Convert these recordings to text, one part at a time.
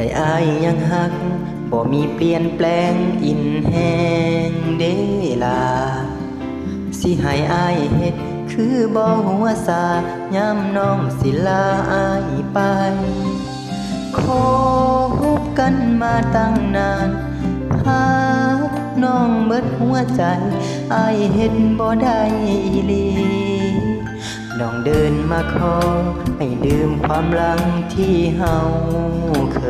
ใจอายยังหักบ่มีเปลี่ยนแปลงอินแหงเดลา สิให้อายเฮ็ดคือบ่หัวซายามน้องสิลาอายไปคบกันมาตั้งนานหากน้องเบิดหัวใจอายเฮ็ดบ่ได้หลี น้องเดินมาขอให้ดื่มความหลังที่เฮาเค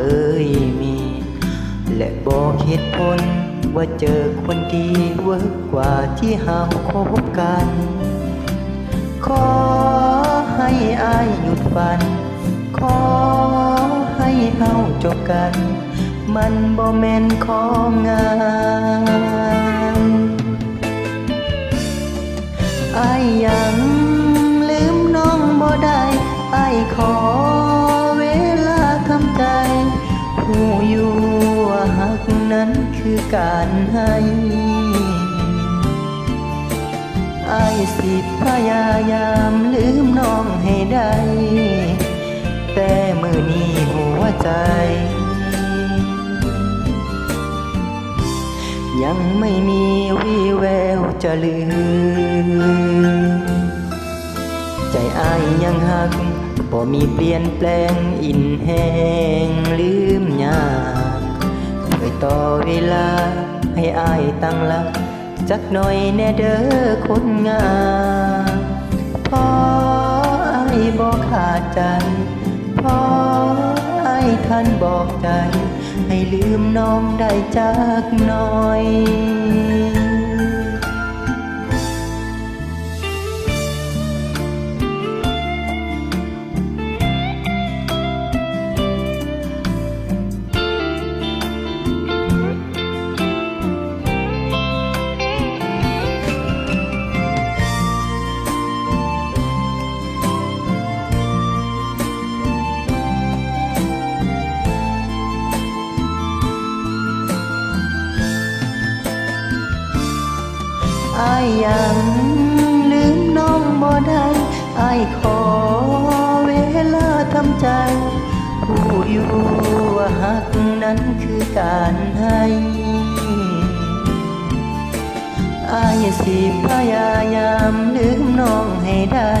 ยมี และบอกเหตุผลว่าเจอคนดีเวิร์กกว่าที่เฮาคบกัน ขอให้อายหยุดฝัน ขอให้เฮาจบกัน มันบ่แม่นของงานอายยัง อายขอเวลาทำใจผู้อยู่ว่าหักนั้นคือการให้อายสิพยายามลืมน้องให้ได้ แต่มือนี้หัวใจ ยังไม่มีวี่แววจะลืม ใจอายยังหักบ่มีเปลี่ยนแปลงอินแหงลืมยากเคยต่อเวลาให้อายตั้งหลักจักหน่อยแน่เด้อคนงามพออายบอกขาดใจพออายท่านบอกใจ ให้ลืมน้องได้จักหน่อย อายยังลืมน้องบ่ได้อายขอเวลาทำใจ ผู้อยู่ว่าหักนั้นคือการให้อายสิพยายามลืมน้องให้ได้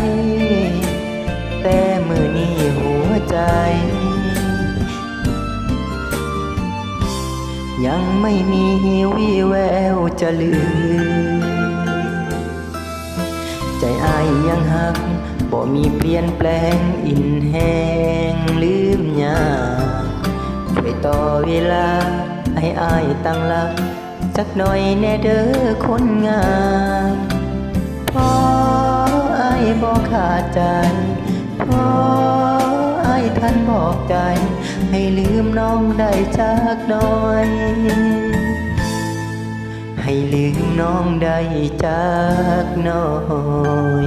แต่มือนี้หัวใจ ยังไม่มีวี่แววจะลืม ใจอายยังหักบ่มีเปลี่ยนแปลงอินแหงลืมยากช่วยต่อเวลาให้อายตั้งหลักสักหน่อยแน่เด้อคนงามพออายบอขาดใจพออายท่านบอกใจ ให้ลืมน้องได้จักหน่อย ให้ลืมน้องได้จากน้อง